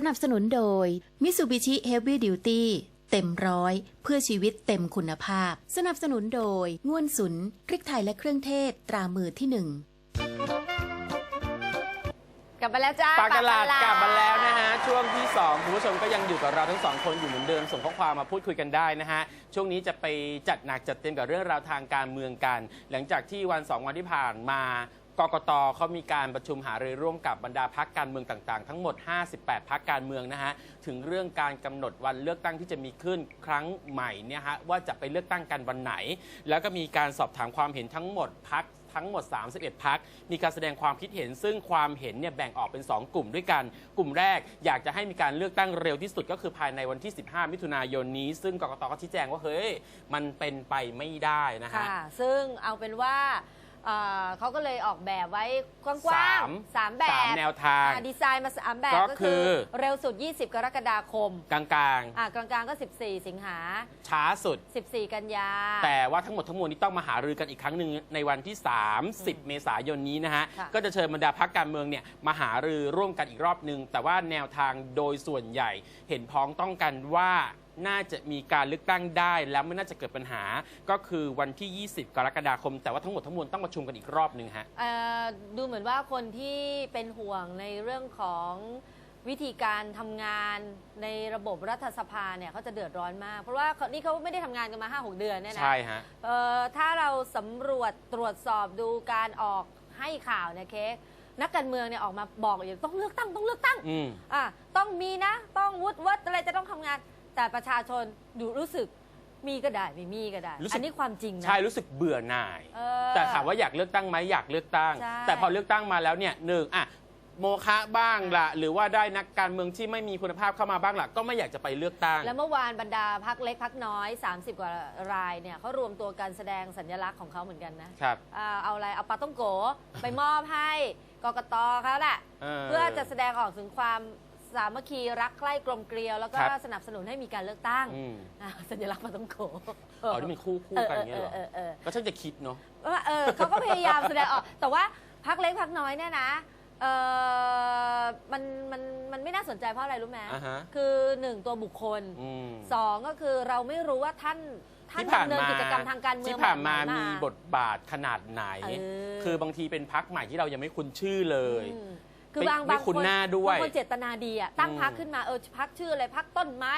สนับสนุนโดย Mitsubishi Heavy Duty เต็มร้อยเพื่อชีวิตเต็มคุณภาพ สนับสนุนโดยง่วนสุนพริกไทยและเครื่องเทศตรามือที่หนึ่งกลับมาแล้วจ้าปากกาลาดปกลับมาแล้วนะฮะ ช่วงที่2คุณผู้ชมก็ยังอยู่กับเราทั้งสองคนอยู่เหมือนเดิมส่งข้อความมาพูดคุยกันได้นะฮะ ช่วงนี้จะไปจัดหนักจัดเต็มกับเรื่องราวทางการเมืองกัน หลังจากที่วันสองวันที่ผ่านมา กกตเขามีการประชุมหารือร่วมกับบรรดาพักการเมืองต่างๆ ทั้งหมด 58 พักการเมืองนะฮะถึงเรื่องการกำหนดวันเลือกตั้งที่จะมีขึ้นครั้งใหม่เนี่ยฮะว่าจะไปเลือกตั้งกันวันไหน แล้วก็มีการสอบถามความเห็นทั้งหมดพักทั้งหมด 31 พัก มีการแสดงความคิดเห็น ซึ่งความเห็นเนี่ยแบ่งออกเป็น 2 กลุ่มด้วยกัน กลุ่มแรกอยากจะให้มีการเลือกตั้งเร็วที่สุดก็คือภายในวันที่ 15 มิถุนายนนี้ ซึ่งกกตก็ชี้แจงว่าเฮ้ย มันเป็นไปไม่ได้นะฮะค่ะซึ่งเอาเป็นว่า เอ่อเขาก็เลยออกแบบไว้กว้างสามๆสามแบบสามแนวทาง อ่ดีไซน์มาสามแบบก็ก็คืคืออเร็วสุด 20 กรกฎาคมกลางอ่ากลางๆก็ 14 สิงหา ๆ ช้าสุด 14 กันยา แต่ว่าทั้งหมดทั้งมวลนี้ต้องมาหารือกันอีกครั้งหนึ่งในวันที่ 30 เมษายนนี้นะฮะ ค่ะ ก็จะเชิญบรรดาพักการเมืองเนี่ยมาหารือร่วมกันอีกรอบหนึ่งแต่ว่าแนวทางโดยส่วนใหญ่เห็นพ้องต้องกันว่า น่าจะมีการเลือกตั้งได้ แล้วไม่น่าจะเกิดปัญหา ก็คือวันที่ 20 กรกฎาคม แต่ว่าทั้งหมดทั้งมวลต้องประชุมกันอีกรอบหนึ่งฮะ เอ่อดูเหมือนว่าคนที่เป็นห่วงในเรื่องของวิธีการทำงานในระบบรัฐสภาเนี่ยเขาจะเดือดร้อนมาก เพราะว่าเขานี่เขาไม่ได้ทำงานกันมา 5-6 เดือนเนี่ยนะ ใช่ฮะ เอ่อถ้าเราสำรวจตรวจสอบดูการออกให้ข่าวเนี่ยเค้กนักการเมืองเนี่ยออกมาบอกอย่างต้องเลือกตั้งต้องเลือกตั้งอืม อะต้องมีนะ ต้องวุฒิวัดอะไรจะต้องทำงาน แต่ประชาชนดูรู้สึกมีก็ได้ไม่มีก็ได้ รู้สึก อันนี้ความจริงนะ ใช่รู้สึกเบื่อหน่าย เออแต่ถามว่าอยากเลือกตั้งไหมอยากเลือกตั้ง ใช่ แต่พอเลือกตั้งมาแล้วเนี่ยหนึ่งอะโมคะบ้างละหรือว่าได้นักการเมืองที่ไม่มีคุณภาพเข้ามาบ้างละก็ไม่อยากจะไปเลือกตั้ง แล้วเมื่อวานบรรดาพักเล็กพักน้อย 30 กว่ารายเนี่ยเขารวมตัวกันแสดงสัญลักษณ์ของเขาเหมือนกันนะครับ อ่าเอาอะไรเอาปาต้องโก ไปมอบให้กกตเขาแหละ เออ เพื่อจะแสดงออกถึงความ สามัคคีรักใคร่กลมเกลียว แล้วก็ครับ สนับสนุนให้มีการเลือกตั้งอืมอ่าสัญลักษณ์ปาต้องโกอ๋อนี่มันคู่คู่กันอย่างเงี้ยเหรอเออเออเออ ก็ช่างจะคิดเนาะเออเออเขาก็พยายามแสดงออก แต่ว่าพักเล็กพักน้อยเนี่ยนะเออมันมันมันไม่น่าสนใจเพราะอะไรรู้ไหมอ่าฮะ คือหนึ่งตัวบุคคลอืมสองก็คือเราไม่รู้ว่าท่านท่านที่ผ่านดำเนินมากิจกรรมทางการเมืองที่ผ่านมาแบบไห มีบทบาทขนาดไหน เออคือบางทีเป็นพักใหม่ที่เรายังไม่คุ้นชื่อเลย อืม คือไม่บางไม่บางคุ้นคนหน้าด้วย บางคนเจตนาดีอะตั้งอืมพักขึ้นมาเออพักชื่ออะไรพักต้นไม้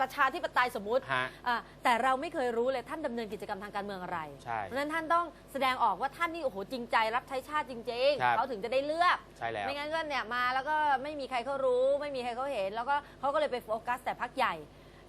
ประชาธิปไตยสมมุติฮะ อะแต่เราไม่เคยรู้เลยท่านดำเนินกิจกรรมทางการเมืองอะไร ใช่ เพราะฉะนั้นท่านต้องแสดงออกว่าท่านนี่โอ้โหจริงใจรับใช้ชาติจริงครับ ๆเขาถึงจะได้เลือก ใช่แล้ว ไม่งั้นก็เนี่ยมาแล้วก็ไม่มีใครเขารู้ ไม่มีใครเขาเห็น แล้วก็เขาก็เลยไปโฟกัสแต่พักใหญ่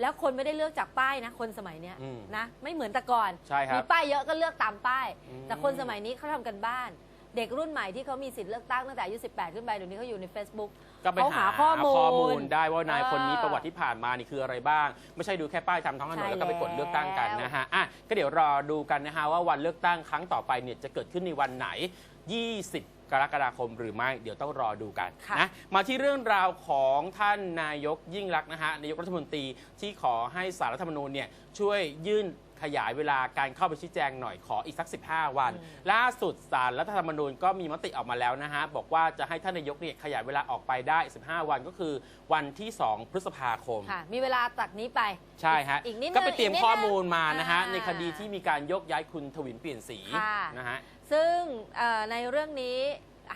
แล้วคนไม่ได้เลือกจากป้ายนะ คนสมัยเนี้ยอืมนะไม่เหมือนแต่ก่อน ใช่ครับมีป้ายเยอะก็เลือกตามป้าย อืมแต่คนสมัยนี้เขาทำกันบ้าน เด็กรุ่นใหม่ที่เขามีสิทธิ์เลือกตั้งตั้งแต่อายุ 18 ขึ้นไปเดี๋ยวนี้เขาอยู่ใน Facebook ก็ไปเขาหาหาข้อมูลได้ว่านายคนนี้เออประวัติที่ผ่านมานี่คืออะไรบ้าง ไม่ใช่ดูแค่ป้ายทำท้องถนนใช่แล้วก็ไปกดเลือกตั้งกันแล้ว นะฮะอะก็เดี๋ยวรอดูกันนะฮะว่าวันเลือกตั้งครั้งต่อไปเนี่ยจะเกิดขึ้นในวันไหน 20 กรกฎาคมหรือไม่เดี๋ยวต้องรอดูกันค่ะนะมาที่เรื่องราวของท่านนายกยิ่งรักษณ์นะฮะนายกรัฐมนตรีที่ขอให้สารรัฐธรรมนูญเนี่ยช่วยยื่น ขยายเวลาการเข้าไปชี้แจงหน่อยขออีกสัก 15 วัน ล่าสุดสารรัฐธรรมนูญก็มีมติออกมาแล้วนะฮะ บอกว่าจะให้ท่านนายกเนี่ยขยายเวลาออกไปได้ 15 วันก็คือวันที่ 2 พฤษภาคม ค่ะ มีเวลาจากนี้ไป ใช่ฮะ อีกนิดนึงก็ไปเตรียมอีกนิดนึงข้อมูลมานะฮะอ่าในคดีที่มีการยกย้ายคุณทวินเปลี่ยนสีค่ะนะฮะ ซึ่งเอ่อในเรื่องนี้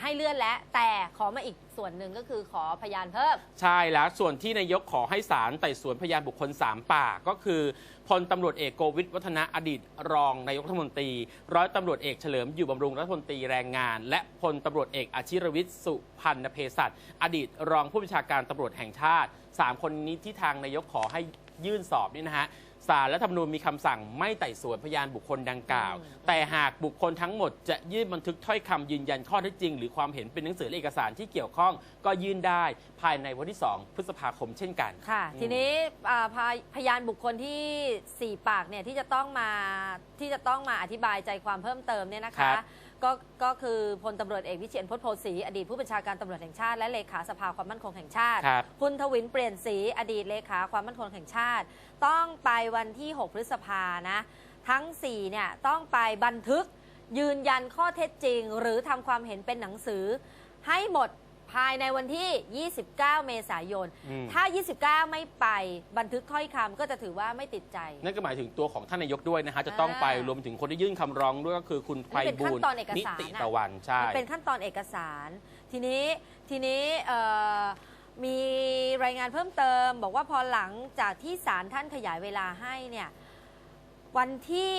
ให้เลื่อนแล้วแต่ขอมาอีกส่วนหนึ่งก็คือขอพยานเพิ่ม ใช่แล้วส่วนที่นายกขอให้ศาลไต่สวนพยานบุคคล 3 ปากก็คือพลตำรวจเอกโกวิทวัฒนะอดีต รองนายกรัฐมนตรี ร้อยตำรวจเอกเฉลิมอยู่บำรุงรัฐมนตรีแรงงาน และพลตำรวจเอกอาชิรวิทย์สุพันธ์เภสัชอดีต รองผู้บัญชาการตำรวจแห่งชาติ 3 คนนี้ที่ทางนายกขอให้ยื่นสอบนี่นะฮะ ศาลรัฐธรรมนูญมีคำสั่งไม่ไต่สวนพยานบุคคลดังกล่าวอืมแต่หากบุคคลทั้งหมดจะยื่นบันทึกถ้อยคำยืนยันข้อเท็จจริง หรือความเห็นเป็นหนังสือและเอกสารที่เกี่ยวข้องก็ยื่นได้ภายในวันที่ 2 พฤษภาคมเช่นกัน ค่ะอืมทีนี้อ่าพาพยานบุคคลที่4 ปากเนี่ยที่จะต้องมาที่จะต้องมาอธิบายใจความเพิ่มเติมเนี่ยนะครัคะ บ ก็ก็คือพลตำรวจเอกวิเชียนพจน์โพสีอดีตผู้บัญชาการตำรวจแห่งชาติและเลขาสภาความมั่นคงแห่งชาติครับคุณทวินเปลี่ยนสีอดีตเลขาความมั่นคงแห่งชาติ ต้องไปวันที่ 6 พฤษภานะ ทั้ง 4 เนี่ยต้องไปบันทึกยืนยันข้อเท็จจริง หรือทำความเห็นเป็นหนังสือ ให้หมด ภายในวันที่ 29 เมษายน อืม ถ้า 29 ไม่ไปบันทึกถ้อยคำก็จะถือว่าไม่ติดใจ นั่นก็หมายถึงตัวของท่านนายกด้วยนะฮะจะต้องไปอ่ารวมถึงคนที่ยื่นคำร้องด้วยก็คือคุณไพนี่เป็นบูขั้ลนตอนเอกนิสารติน่ะ ตะวันใช่ มันเป็นขั้นตอนเอกสาร ทีนี้ทีนี้เอ่อมีรายงานเพิ่มเติม บอกว่าพอหลังจากที่ศาลท่านขยายเวลาให้เนี่ยวันที่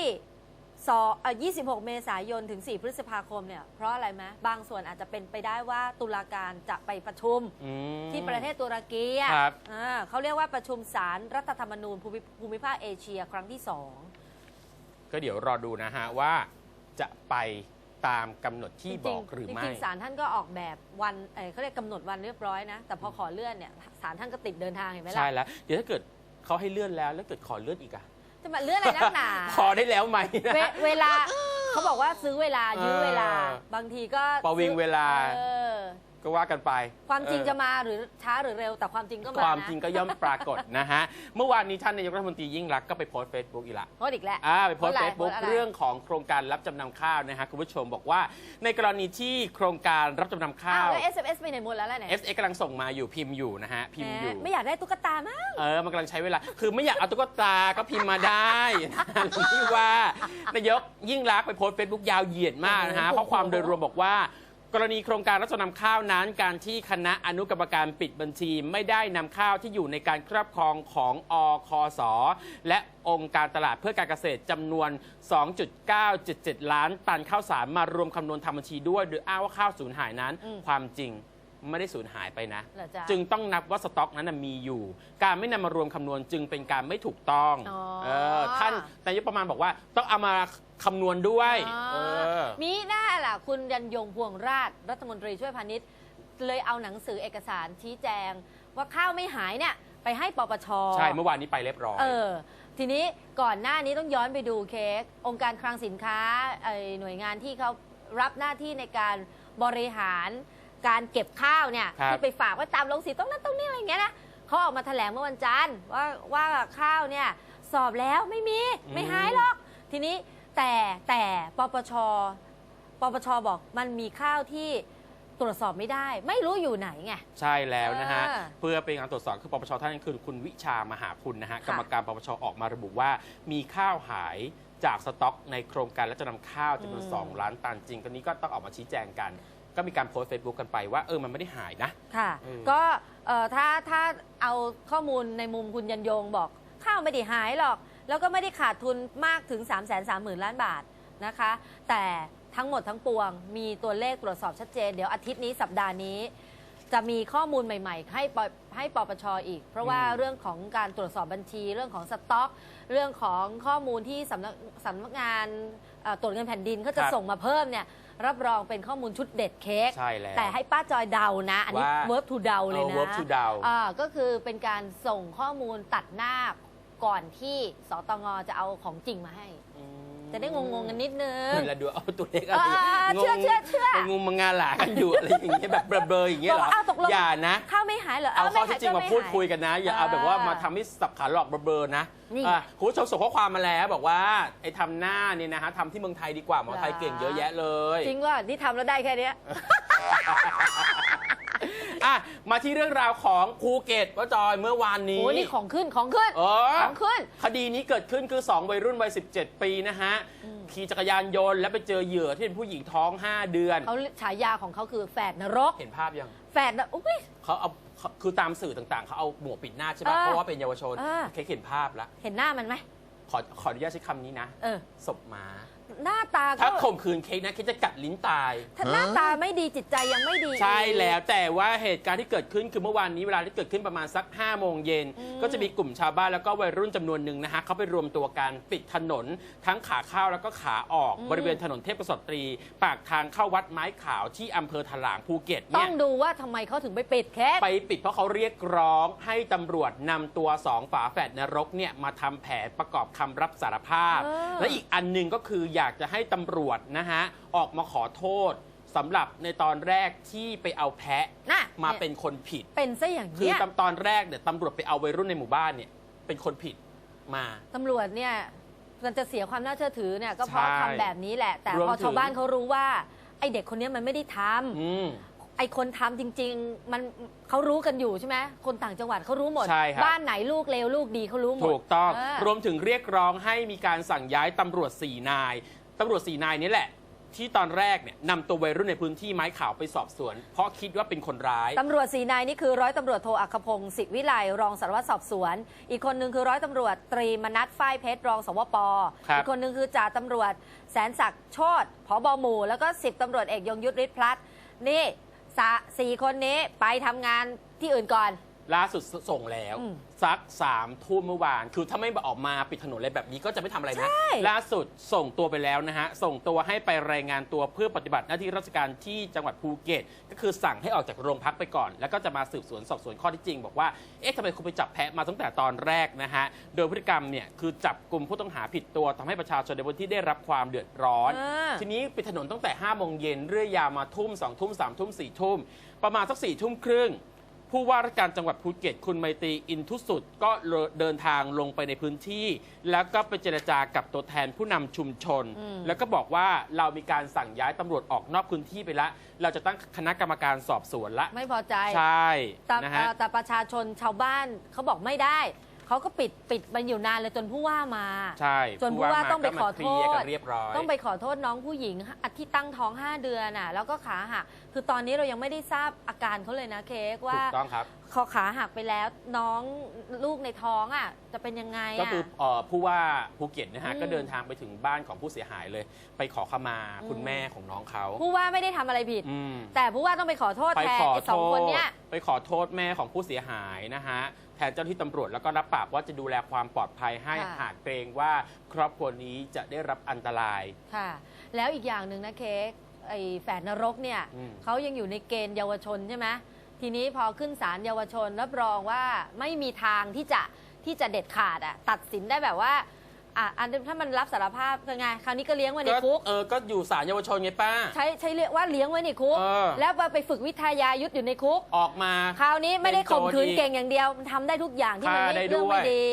สองเอ่อ26 เมษายนถึง 4 พฤษภาคมเนี่ย เพราะอะไรไหมบางส่วนอาจจะเป็นไปได้ว่าตุลาการจะไปประชุมอืม ที่ประเทศตุรกีอะครับ อ่าเขาเรียกว่าประชุมศาลรัฐธรรมนูญภูมิภูมิภาคเอเชียครั้งที่สอง ก็เดี๋ยวรอดูนะฮะว่าจะไปตามกำหนดที่จบริองกหรือๆไม่จริงๆศาลท่านก็ออกแบบวันเอ่อเขาเรียกกำหนดวันเรียบร้อยนะ แต่พอขอเลื่อนเนี่ยศาลท่านก็ติดเดินทางเห็นไหมล่ะ ใช่แล้ว เดี๋ยวถ้าเกิดเขาให้เลื่อนแล้ว แล้วเกิดขอเลื่อนอีกอะ จะมาเลื่อนอะไรนักหนา พอได้แล้วไหมนะ เวเวลาเขาบอกว่าซื้อเวลายื้อเวลา เออบางทีก็ประวิงเวลา เออ ก็ว่ากันไปความจริงเออจะมาหรือช้าหรือเร็ว แต่ความจริงก็มาความนะจริงก็ย่อมปรากฏนะฮะ เมื่อวานนี้ท่านนายกรัฐมนตรียิ่งรักษณ์ก็ไปโพสต์เฟซบุ๊กอีกละโพสต์อีกแล้วอ่าไปโพสต์โพสต์เฟอะไรซบุ๊กโพสต์อะไรเรื่องของโครงการรับจำนำข้าวนะฮะคุณผู้ชมบอกว่า ในกรณีที่โครงการรับจำนำข้าอ้าววแล้ว SMS ไปไหนหมดแล้วล่ะเนี่ย FX กำลังส่งมาอยู่พิมพ์อยู่นะฮะพิมพ์อยู่แหมไม่อยากได้ตุ๊กตามากเออมันกำลังใช้เวลา คือไม่อยากเอาตุ๊กตาก็พิมพ์มาได้ที่ว่านายกยิ่งรักษณ์ไปโพสต์เฟซบุ๊กยาวเหยียดมากนะฮะโอ้โหข้อความโดยรวมบอกว่า กรณีโครงการรับจำนำข้าวนั้น การที่คณะอนุกรรมการปิดบัญชี ไม่ได้นำข้าวที่อยู่ในการครอบครองของอคสและองค์การตลาดเพื่อการเกษตรจำนวน 2.977 ล้านตันข้าวสารมารวมคำนวณทำบัญชีด้วย โดยอ้างว่าข้าวสูญหายนั้นอืมความจริง ไม่ได้สูญหายไปนะ เหรอจ๊ะจึงต้องนับว่าสต็อกนั้นนะมีอยู่ การไม่นำมารวมคำนวณจึงเป็นการไม่ถูกต้องอ๋อ เออท่านนายกประมาณบอกว่าต้องเอามาคำนวณด้วยอ่าเออ มีหน้าล่ะ คุณยันยงพวงราชรัฐมนตรีช่วยพาณิชย์ เลยเอาหนังสือเอกสารชี้แจง ว่าข้าวไม่หายเนี่ย ไปให้ปปช ใช่เมื่อวานนี้ไปเรียบร้อย เออ ทีนี้ก่อนหน้านี้ต้องย้อนไปดูเค้กองค์การคลังสินค้าไอ้หน่วยงานที่เขารับหน้าที่ในการบริหาร การเก็บข้าวเนี่ยครับ ที่ไปฝากไว้ตามโรงสีตรงนั้นตรงนี้อะไรอย่างเงี้ยนะเขาออกมาแถลงเมื่อวันจันทร์ว่าว่าข้าวเนี่ยสอบแล้วไม่มีไม่หายหรอก ทีนี้แต่แต่ปปชปปชบอกมันมีข้าวที่ตรวจสอบไม่ได้ ไม่รู้อยู่ไหนไง ใช่แล้วนะฮะ เออเพื่อเป็นการตรวจสอบคือปปชท่านนั้นคือคุณวิชามหาคุณนะฮะ ค่ะกรรมการปปชออกมาระบุว่า มีข้าวหายจากสต็อกในโครงการและจะนำข้าวจำนวนอืมสองล้านตันจริงคนนี้ก็ต้องออกมาชี้แจงกัน ก็มีการโพสต์เฟซบุ๊กกันไปว่าเออมันไม่ได้หายนะ ค่ะ อืม ก็เอ่อถ้าถ้าเอาข้อมูลในมุมคุณยันยงบอก ข้าวไม่ได้หายหรอก แล้วก็ไม่ได้ขาดทุนมากถึง 3 3 0 0 0 0 ล้านบาทนะคะ แต่ทั้งหมดทั้งปวง มีตัวเลขตรวจสอบชัดเจน เดี๋ยวอาทิตย์นี้สัปดาห์นี้ จะมีข้อมูลใหม่ ๆ ให้ปให้ปปชอีก เพราะว่าอืม เรื่องของการตรวจสอบบัญชีเรื่องของสต็อก เรื่องของข้อมูลที่สำนักสำนักงานเอ่อตรวจเงินแผ่นดินเขาจะส่งมาเพิ่มเนี่ยรับรองเป็นข้อมูลชุดเด็ดเค้กใช่แล้วแต่ให้ป้าจอยเดานะ อันนี้ว่า verb to เดาเลยเอานะ verb to เดาอ่าก็คือเป็นการส่งข้อมูลตัดหน้าก่อนที่สตงจะเอาของจริงมาให้ จะได้งงๆกันนิดนึง เวลาดูเอาตัวเลขอะไรเออเชื่อเชื่อเชื่อ งงมังงาหลากันอยู่อะไรอย่างเงี้ยแบบเบลอๆอย่างเงี้ยเหรบอกว่าอ้าวตกลงอย่านะ ข้าวไม่หายเหรอเอาข้อไม่ที่หายจริงมาก็ไพูดคุยหกันนะ อย่าเอาแบบว่ามาทำให้สับขาหลอกเบลอๆนะนี่อะคุณผู้ชมส่งข้อความมาแล้วบอกว่าไอ้ทำหน้าเนี่ยนะฮะทำที่เมืองไทยดีกว่าหมอไทยเก่งเยอะแยะเลย จริงว่าที่ทำแล้วได้แค่เนี้ย อะมาที่เรื่องราวของภูเก็ตว่าจอยเมื่อวานนี้โอ้นี่ของขึ้นของขึ้นเออของขึ้น คดีนี้เกิดขึ้นคือ 2 วัยรุ่นวัย 17 ปีนะฮะ ขี่จักรยานยนต์แล้วไปเจอเหยื่อที่เป็นผู้หญิงท้อง 5 เดือน เขาฉายาของเขาคือแฝดนรก เห็นภาพยัง แฝดนรกอุ๊ยเขาเอาเขาคือตามสื่อต่างๆ เขาเอาหมวกปิดหน้าใช่ปะเออเพราะว่าเป็นเยาวชนเออเคยเห็นภาพแล้ว เห็นหน้ามันไหมขอขออนุญาตใช้คำนี้นะเออศพหมา หน้าตาก็ถ้าข่มขืนเค้กนะเค้กจะกัดลิ้นตาย ถ้าหน้าตาไม่ดีจิตใจยังไม่ดีใช่แล้วแต่ว่าเหตุการณ์ที่เกิดขึ้นคือเมื่อวานนี้เวลาที่เกิดขึ้นประมาณสัก5้าโมงเย็นอืมก็จะมีกลุ่มชาวบ้านแล้วก็วัยรุ่นจำนวนหนึ่งนะฮะเขาไปรวมตัวกันปิดถนน ทั้งขาเข้าแล้วก็ขาออกบริเวณถนนเทพประสตรี ปากทางเข้าวัดไม้ขาวที่อำเภอถลางภูเก็ตต้เนี่อย งดูว่าทำไมเขาถึงไปปิดแค่ไปปิดเพราะเขาเรียกร้องให้ตำรวจนำตัวสองฝาแฝดนรกเนี่ยมาทำแผนประกอบคำรับสารภาพเออและอีกอันหนึ่งก็คืออยากจะให้ตำรวจนะฮะออกมาขอโทษสำหรับในตอนแรกที่ไปเอาแพะน่ะ มาเป็นคนผิด เป็นซะอย่างคือเนี้ยตอนตอนแรกเนี่ยตำรวจไปเอาวัยรุ่นในหมู่บ้านเนี่ยเป็นคนผิดมา ตำรวจเนี่ยมันจะเสียความน่าเชื่อถือเนี่ยก็เพราะใช่ทำแบบนี้แหละ แต่รวมพอถึงชาวบ้านเขารู้ว่า ไอเด็กคนเนี้ยมันไม่ได้ทำอืม ไอคนทำจริง ๆ มันเขารู้กันอยู่ใช่ไหมคนต่างจังหวัดเขารู้หมด ใช่ครับ บ้านไหนลูกเลวลูกดีเขารู้หมดถูกต้องเออรวมถึงเรียกร้องให้มีการสั่งย้ายตำรวจ4นาย ตำรวจ4นายนี้แหละ ที่ตอนแรกเนี่ยนำตัววัยรุ่นในพื้นที่ไม้ขาวไปสอบสวน เพราะคิดว่าเป็นคนร้าย ตำรวจสีนายนี่คือร้อยตำรวจโทอัครพงศ์สิทธิวิไลรองสารวัตรสอบสวน อีกคนหนึ่งคือร้อยตำรวจตรีมนัทฝ้ายเพชรรองสวปครับ อีกคนหนึ่งคือจ่าตำรวจแสนศักดิ์โชตผบหมู่ แล้วก็สิบตำรวจเอกยงยุทธฤทธิ์พลัดนี่สะสี่คนนี้ไปทำงานที่อื่นก่อน ล่าสุดส่งแล้วอืมสักสามทุ่มเมื่อวาน คือถ้าไม่ออกมาปิดถนนอะไรแบบนี้ก็จะไม่ทำอะไรนะใช่ล่าสุดส่งตัวไปแล้วนะฮะ ส่งตัวให้ไปรายงานตัวเพื่อปฏิบัติหน้าที่ราชการที่จังหวัดภูเก็ต ก็คือสั่งให้ออกจากโรงพักไปก่อน แล้วก็จะมาสืบสวนสอบสวนข้อที่จริง บอกว่า เอ๊ะทำไมคุณไปจับแพะมาตั้งแต่ตอนแรกนะฮะ โดยพฤติกรรมเนี่ยคือจับกลุ่มผู้ต้องหาผิดตัวทำให้ประชาชนในพื้นที่ได้รับความเดือดร้อนอ่าทีนี้ปิดถนนตั้งแต่5โมงเย็นเรื่อยยาวมาทุ่ม2ทุ่ม3ทุ่ม4ทุ่มประมาณสัก4ทุ่มครึ่ง ผู้ว่าราชการจังหวัดภูเก็ต คุณไมตรีอินทุสุดก็เดินทางลงไปในพื้นที่ แล้วก็ไปเจรจากับตัวแทนผู้นำชุมชนอืมแล้วก็บอกว่าเรามีการสั่งย้ายตำรวจออกนอกพื้นที่ไปแล้วเราจะตั้งคณะกรรมการสอบสวนละ ไม่พอใจใช่แต่นะเอ่ฮะอแต่ประชาชนชาวบ้านเขาบอกไม่ได้ เขาก็ปิดปิดมันอยู่นานเลยจนผู้ว่ามา ใช่จนผู้ว่าต้องไปขอโทษ ก็มาเคลียร์กันเรียบร้อยต้องไปขอโทษน้องผู้หญิงที่ตั้งท้อง 5 เดือนน่ะ แล้วก็ขาหักคือตอนนี้เรายังไม่ได้ทราบอาการเขาเลยนะเค้กว่าถูกต้องครับ คอขาหักไปแล้วน้องลูกในท้องอะ จะเป็นยังไงก็อะ คือเอ่อผู้ว่าภูเก็ตนะฮะอืม ก็เดินทางไปถึงบ้านของผู้เสียหายเลย ไปขอขมาอืมคุณแม่ของน้องเขาผู้ว่าไม่ได้ทำอะไรผิด อืม แต่ผู้ว่าต้องไปขอโทษไปแทนขอไอ้โทสองคนษเนี้ย ไปขอโทษแม่ของผู้เสียหายนะฮะ แทนเจ้าหน้าที่ตำรวจแล้วก็รับปากว่าจะดูแลความปลอดภัยให้ค่ะ หากเกรงว่าครอบครัวนี้จะได้รับอันตราย ค่ะ แล้วอีกอย่างหนึ่งนะเค้กไอ้แฝดนรกเนี่ยอืม เขายังอยู่ในเกณฑ์เยาวชนใช่ไหมทีนี้พอขึ้นศาลเยาวชนรับรองว่าไม่มีทางที่จะที่จะเด็ดขาดอะตัดสินได้แบบว่า อะอันถ้ามันรับสารภาพเป็นไงคราวนี้ก็เลี้ยงไว้ในก็คุกเออก็อยู่ศาลเยาวชนไงป้า ใช้ใช้เรียกว่าเลี้ยงไว้ในคุก เออ แล้วไปฝึกวิทยายุทธอยู่ในคุก ออกมา คราวนี้ไม่ได้ข่มขืนเป็นโจรอีกเก่งอย่างเดียวมันทำได้ทุกอย่างที่มันฆ่าไม่ได้เรื่องด้วยไม่ดี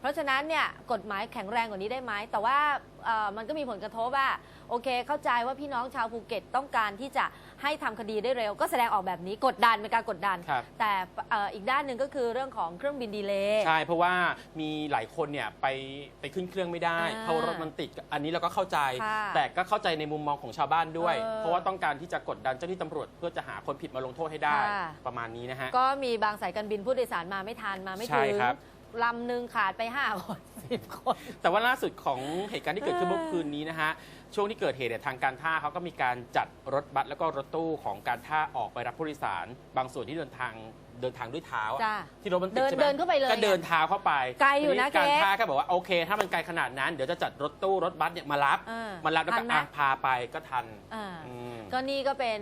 เพราะฉะนั้นเนี่ยกฎหมายแข็งแรงกว่านี้ได้ไหมแต่ว่า เอ่อมันก็มีผลกระทบว่าโอเค เข้าใจว่าพี่น้องชาวภูเก็ตต้องการที่จะให้ทำคดีได้เร็ว ก็แสดงออกแบบนี้กดดันเป็นการกดดัน ครับ แต่เอ่ออีกด้านหนึ่งก็คือเรื่องของเครื่องบินดีเลย์ ใช่ เพราะว่ามีหลายคนเนี่ยไปไปขึ้นเครื่องไม่ได้ อ่าเพราะรถมันติดอันนี้เราก็เข้าใจ ค่ะแต่ก็เข้าใจในมุมมองของชาวบ้านด้วย เออเพราะว่าต้องการที่จะกดดันเจ้าหน้าที่ตำรวจ เพื่อจะหาคนผิดมาลงโทษให้ได้ ค่ะ ประมาณนี้นะฮะ ก็มีบางสายการบินผู้โดยสารมาไม่ทันมาไม่ใช่ถึงครับ ลำหนึ่งขาดไปห้าคนสิบคน แต่ว่าล่าสุดของเหตุการณ์ที่เกิดขึ้นเออเมื่อคืนนี้นะฮะ ช่วงที่เกิดเหตุเนี่ยทางการท่าเขาก็มีการจัดรถบัสแล้วก็รถตู้ของการท่าออกไปรับผู้โดยสาร บางส่วนที่เดินทาง เดินทางด้วยเท้าอะจ้าที่รถมันติดเดินใช่ไหมเดินเข้าไปเลยก็เดินเท้าเข้าไปไกลอยู่นะทีการเค้กท่าก็บอกว่าโอเค ถ้ามันไกลขนาดนั้นเดี๋ยวจะจัดรถตู้รถบัสเนี่ยมารับเออมารับแล้วทัก็นไหม อะพาไปก็ทันอ่าอืมก็นี่ก็เป็น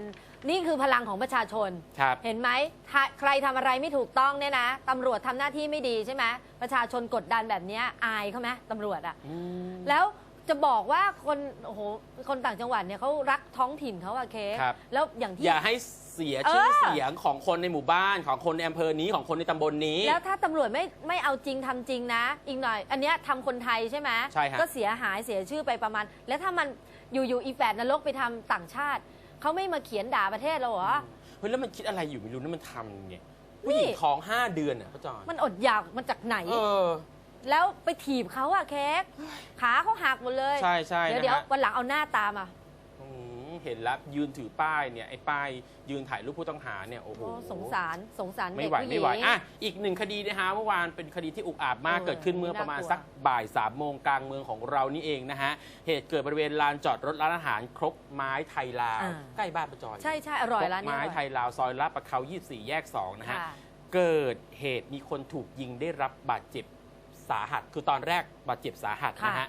นี่คือพลังของประชาชน ครับ เห็นไหมถ้าใครทำอะไรไม่ถูกต้องเนี่ยนะตำรวจทำหน้าที่ไม่ดีใช่ไหมประชาชนกดดันแบบเนี้ยอายเขาไหมตำรวจอะอืมแล้วจะบอกว่าคนโอ้โหคนต่างจังหวัดเนี่ยเขารักท้องถิ่นเขาอะเคกครับ แล้วอย่างที่ อย่าให้ เสียชื่อเออเสียงของคนในหมู่บ้านของคนในอำเภอนี้ของคนในตำบลนี้ แล้วถ้าตำรวจไม่ไม่เอาจริงทำจริงนะ อีกหน่อย อันเนี้ยทำคนไทยใช่ไหมใช่ฮะ ก็เสียหายเสียชื่อไปประมาณ แล้วถ้ามันอยู่ๆอีแฝดนรกไปทำต่างชาติ เขาไม่มาเขียนด่าประเทศเราเหรอ เฮ้ยแล้วมันคิดอะไรอยู่ไม่รู้นะมันทำเนี่ยนี่ผู้หญิงท้อง5เดือนอะพ่อจอนมันอดอยากมาจากไหน เออ แล้วไปถีบเขาอะเค้กขาเขาหักหมดเลย ใช่ใช่เดี๋ยวนะเดี๋ยวฮะ วันหลังเอาหน้าตามอะอืม เห็นแล้วยืนถือป้ายเนี่ยไอ้ป้ายยืนถ่ายรูปผู้ต้องหาเนี่ยโอ้โห โอ้สงสารสงสารไม่เด็กไหวผู้หญิไม่ง ไหวอะอีกหนึ่งคดีนะฮะเมื่อวานเป็นคดีที่อุกอาจมากเออเกิดขึ้นเมื่อประมาณน่ากลัว สักบ่ายสามโมงกลางเมืองของเรานี่เองนะฮะ เหตุเกิดบริเวณลานจอดรถร้านอาหารครกไม้ไทยลาว อ่า ใกล้บ้านประจอยใช่ใช่อร่อยร้านคกนี้ไม้อร่อยไทยลาวซอยลาดประเขา24 แยก 2 นะฮะค่ะเกิดเหตุมีคนถูกยิงได้รับบาดเจ็บสาหัส คือตอนแรกบาดเจ็บสาหัสค่ะนะฮะ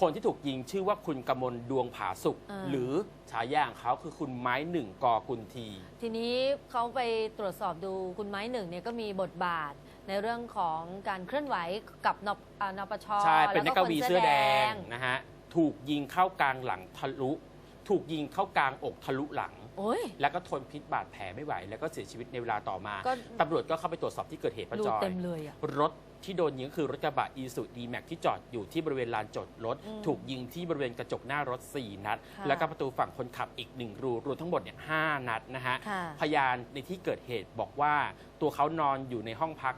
คนที่ถูกยิงชื่อว่าคุณกมลดวงผาสุก อ่า หรือฉายาของเขาคือคุณไม้หนึ่งกอกุนที ทีนี้เขาไปตรวจสอบดูคุณไม้หนึ่งเนี่ยก็มีบทบาทในเรื่องของการเคลื่อนไหวกับนปอ่านปชใช่ เป็นนักกแล้ววีคนเสื้อแดงนะฮะ ถูกยิงเข้ากลางหลังทะลุ ถูกยิงเข้ากลางอกทะลุหลัง โอ้ย แล้วก็ทนพิษบาดแผลไม่ไหว แล้วก็เสียชีวิตในเวลาต่อมาก็ ตำรวจก็เข้าไปตรวจสอบที่เกิดเหตุป้ารูจอย เต็มเลยอะ รถที่โดนยิงก็คือรถกระบะอีสุดีแม็กที่จอดอยู่ที่บริเวณลานจอดรถ อืมถูกยิงที่บริเวณกระจกหน้ารถ 4 นัด ค่ะแล้วก็ประตูฝั่งคนขับอีก 1 รูรวมทั้งหมดเนี่ยหนัดนะฮะ ค่ะ พยานในที่เกิดเหตุบอกว่าตัวเขานอนอยู่ในห้องพัก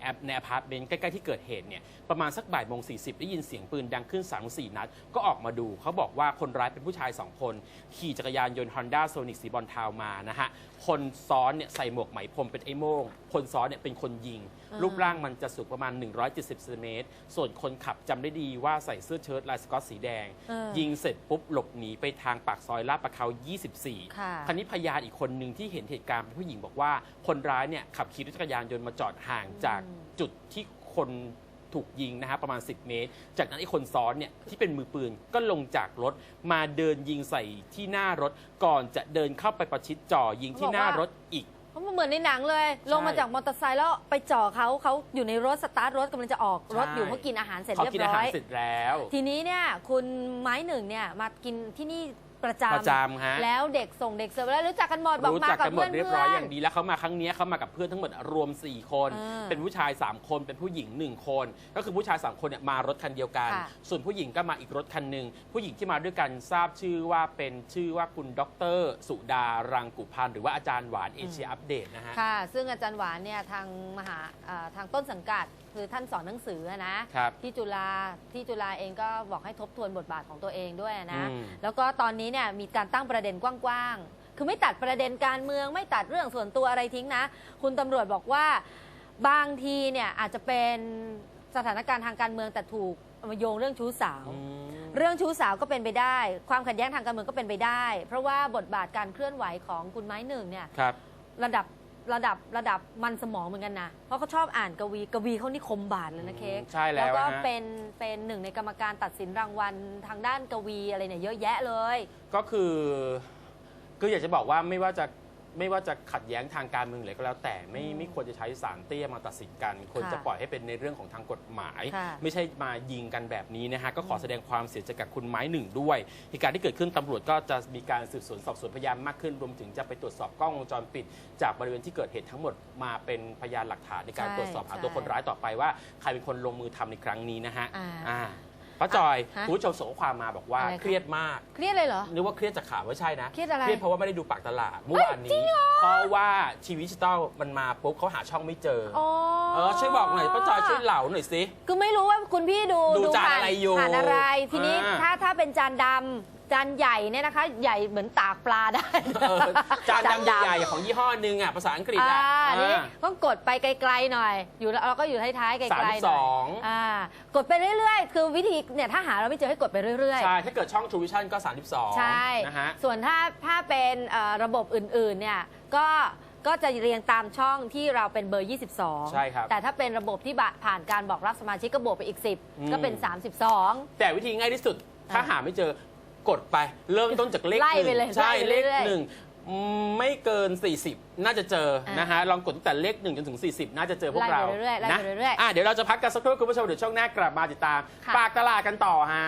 แอปในอพาร์ตเมนต์ใกล้ๆที่เกิดเหตุเนี่ยประมาณสักบ่ายโมงสีได้ยินเสียงปืนดังขึ้น3ามสี่นัด ก็ออกมาดูเขาบอกว่าคนร้ายเป็นผู้ชาย 2 คน ขี่จักรยานยนต์ Honda Sonic สีบอลเทามานะฮะคนซ้อนเนี่ยใส่หมวกไหมพรมเป็นไอ้โม่งคนซ้อนเนี่ยเป็นคนยิง รูรูปร่างมันจะสูงประมาณ 170เซนติเมตรส่วนคนขับจำได้ดีว่าใส่เสื้อเชิ้ตลายสกอตสีแดง เออยิงเสร็จปุ๊บหลบหนีไปทางปากซอยลาดประเขา 24 ค่ะคันนี้พยานอีกคนหนึ่งที่เห็นเหตุการณ์เป็นผู้หญิงบอกว่า คนร้ายเนี่ยขับขี่รถจักรยานยนต์มาจอดห่างจากอืมจุดที่คนถูกยิงนะฮะประมาณ 10 เมตร จากนั้นไอ้คนซ้อนเนี่ยที่เป็นมือปืนก็ลงจากรถมาเดินยิงใส่ที่หน้ารถก่อนจะเดินเข้าไปประชิดจ่อยิงที่หน้ารถอีก เพราะมันเหมือนในหนังเลย ลงมาจากมอเตอร์ไซค์แล้วไปจ่อเขาเขาอยู่ในรถสตาร์ทรถกำลังจะออกรถอยู่ใช่เพราะกินอาหารเสร็จเขาเรียบกินอาร้หาอรยเสร็จแล้ว ทีนี้เนี่ยคุณไม้หนึ่งเนี่ยมากินที่นี่ ประจำประจำฮะ แล้วเด็กส่งเด็กเสิร์ฟแล้วรู้จักกันหมดบอกรู้มาจักกับกันหมเพื่ดอนเรียบเพื่ร้อยออนย่างดี แล้วเขามาครั้งนี้เขามากับเพื่อนทั้งหมดรวม 4 คนเออเป็นผู้ชาย 3 คนเป็นผู้หญิง 1 คน ก็คือผู้ชาย 3 คนเนี่ยมารถคันเดียวกัน ค่ะ ส่วนผู้หญิงก็มาอีกรถคันหนึ่งผู้หญิงที่มาด้วยกันทราบชื่อว่าเป็นชื่อว่าคุณดรสุดารังกุพันธ์หรือว่าอาจารย์หวานเอเชียอัปเดตนะฮะ ค่ะ ซึ่งอาจารย์หวานเนี่ยทางมหาอ่าทางต้นสังกัดคือท่านสอนหนังสืออะนะครับที่จุฬาที่จุฬาเองก็บอกให้ทบทวนบทบาทของตัวเองด้วยนะ อืม แล้วก็ตอนนี้เนี่ยมีการตั้งประเด็นกว้างๆ คือไม่ตัดประเด็นการเมืองไม่ตัดเรื่องส่วนตัวอะไรทิ้งนะ คุณตำรวจบอกว่าบางทีเนี่ยอาจจะเป็นสถานการณ์ทางการเมืองแต่ถูกเอามาโยงเรื่องชู้สาว อืม เรื่องชู้สาวก็เป็นไปได้ ความขัดแย้งทางการเมืองก็เป็นไปได้ เพราะว่าบทบาทการเคลื่อนไหวของคุณไม้หนึ่งเนี่ย ครับ ระดับ ระดับระดับมันสมองเหมือนกันนะ เพราะเขาชอบอ่านกวีกวีเขานี่คมบาทเลยนะเค้กใช่แล้วก็ฮะ เป็นเป็นหนึ่งในกรรมการตัดสินรางวัลทางด้านกวีอะไรเนี่ยเยอะแยะเลย ก็คือคืออยากจะบอกว่าไม่ว่าจะ ไม่ว่าจะขัดแย้งทางการเมืองหรืออะไรก็แล้ว แต่ไม่อืมไม่ควรจะใช้สารเตี้ยมาตัดสินกันควรค่ะจะปล่อยให้เป็นในเรื่องของทางกฎหมาย ค่ะ ไม่ใช่มายิงกันแบบนี้นะฮะก็ขอแสดงความเสียใจกับคุณไม้หนึ่งด้วยเหตุการณ์ที่เกิดขึ้นตำรวจก็จะมีการสืบสวนสอบสวนพยานมากขึ้นรวมถึงจะไปตรวจสอบกล้องวงจรปิด จากบริเวณที่เกิดเหตุทั้งหมดมาเป็นพยานหลักฐานในการใช่ตรวจสอบหาใช่ตัวคนร้ายต่อไปว่าใครเป็นคนลงมือทำในครั้งนี้นะฮะอ่า อ่า ป้าจอยฮะคุณผู้ชมส่งข้อความมาบอกว่าอะไรคะ เครียดมาก เครียดเลยเหรอ นึกว่าเครียดจากข่าวไม่ใช่นะเครียดอะไรเพราะว่าไม่ได้ดูปากตลาดเมื่อวานนี้ เพราะว่าทีวีดิจิตอลมันมาปุ๊บเขาหาช่องไม่เจออ๋อ เออช่วยบอกหน่อยป้าจอยช่วยเหล่าหน่อยสิ คือไม่รู้ว่าคุณพี่ดูดูจานผ่อะไรอยู่ผ่านอะไร ทีนี้อ่าถ้าถ้าเป็นจานดำ จานใหญ่เนี่ยนะคะ ใหญ่เหมือนตากปลาได้ เออจานดำใหญ่ๆของยี่ห้อหนึ่งอะภาษาอังกฤษอ่าอะนี่อ่าต้องกดไปไกลๆหน่อย อยู่แล้วเราก็อยู่ท้ายๆไกลๆหน่อย32อ่ากดไปเรื่อยๆ คือวิธีเนี่ยถ้าหาเราไม่เจอให้กดไปเรื่อยใช่ถ้าเกิดช่อง True Vision ก็ 32ๆใช่ นะฮะ ส่วนถ้าถ้าเป็นเอ่อระบบอื่นๆ เนี่ย ก็ก็จะเรียงตามช่องที่เราเป็นเบอร์ 22 ใช่ครับแต่ถ้าเป็นระบบที่บะผ่านการบอกรับสมาชิกก็บวกไปอีก อืม 10 ก็เป็น 32 แต่วิธีง่ายที่สุด ถ้าหาไม่เจอ กดไปเริ่มต้นจากเลขไล่หนึ่งไปเลยใช่ไล่ไปเลขเรื่อยๆ หนึ่งอืมไม่เกิน 40 น่าจะเจออ่านนะฮะลองกดตั้งแต่เลขหนึ่งจนถึง 40 น่าจะเจอพวกไล่เราไปเรื่อยๆไล่นะไปเรื่อยๆอะเดี๋ยวเราจะพักกันสักครู่คุณผู้ชมเดี๋ยวช่วงหน้ากลับมาติดตาม ค่ะ ปากตลาดกันต่อฮะ